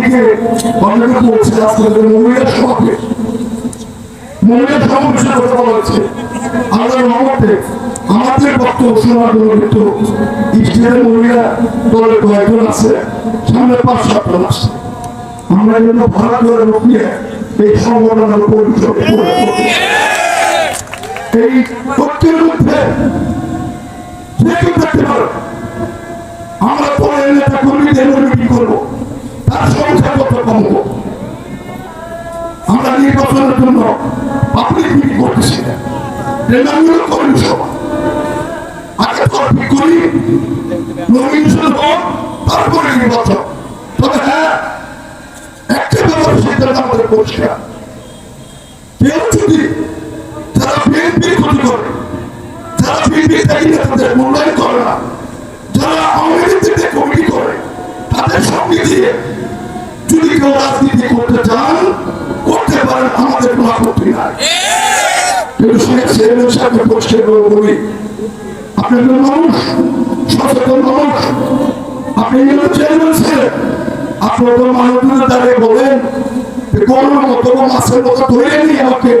দিকে অনেকে বলছে আজকে মহিলা সমাজে মহিলা সমাবেশের কথা হচ্ছে আমাদের মহতে আমাদের বক্তব্য শোনার জন্য কিন্তু মহিলা দলের কয়েকজন আছে, সামনে পাঁচ সাতজন আছে। আমরা কিন্তু ভাড়া করে লোক নিয়ে এই সংগঠনের পরিচয় এই তথ্যের মধ্যে যে কেউ থাকতে পারে, আমরা পরে নেতা কর্মীদের জন্য পাবলিক মিটিং করতেছি তারপরে নির্বাচন তবে হ্যাঁ একটা ব্যাপার সিদ্ধান্ত আমাদের পরিষ্কার। কেউ যদি যারা বিএনপি ক্ষতি করে, যারা বিএনপি তাদের মূল্যায়ন করে না, যারা কোনো আপত্তি নাই কিন্তু শেখ সেরের সাথে করে বলি আপনি একজন মানুষ সচেতন মানুষ আপনি চেয়ারম্যান ছিলেন আপনি তো মানুষদের দাঁড়িয়ে বলেন গরুর মতো মাছের মতো ধরে নিয়ে আমাকে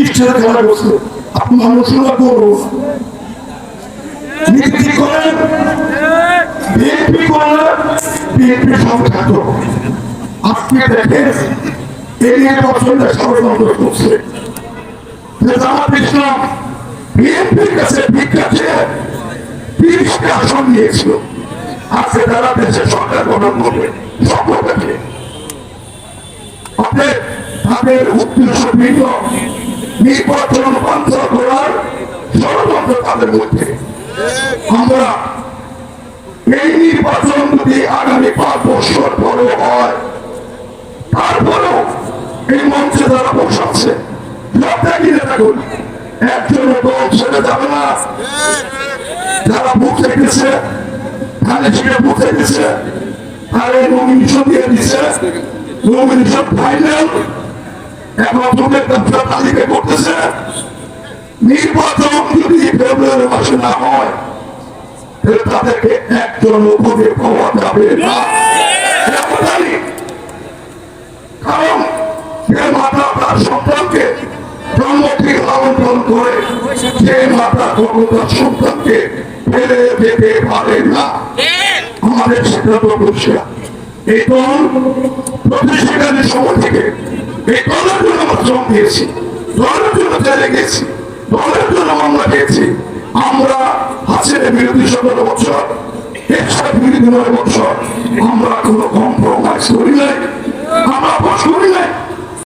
ইচ্ছের খেলা বসে আপনি মানুষরা করব নীতি করেন বিএনপি করেন বিএনপি সংখ্যাত আজকে দেখেন এই নির্বাচনটা ষড়যন্ত্র করছে। বিএনপির কাছে ভিক্ষা চেয়ে তিরিশটা আসন নিয়েছিল। আজকে তারা দেশে সরকার গঠন করবে তাদের মধ্যে। আগামী পাঁচ বছর পরে হয়, তারপরেও এই মঞ্চে যারা বসাচ্ছে থাকুন একজন ছেড়ে যাবে না। যারা বুঝতে গেছে ধানে ব্যবসা তালিকা করতেছে। নির্বাচন যদি ফেব্রুয়ারি মাসে না হয় তাদেরকে একজন উপরে পাওয়া যাবে না এটা আমরা জানি। কারণ যে মাতা তার সন্তানকে করে যে মাতা কখনো তার সন্তানকে ফেলে যেতে পারে না। আমাদের সেটা তো পরিষ্কার এই দল প্রতিষ্ঠানের সময় থেকে এই দলের জন্য আমরা শ্রম দিয়েছি দলের জন্য জেলে গেছি দলের জন্য মামলা আমরা বিরোধী সতেরো বছর এরশাদ বিরোধী নয় বছর আমরা কোনো কম্প্রোমাইজ করি নাই।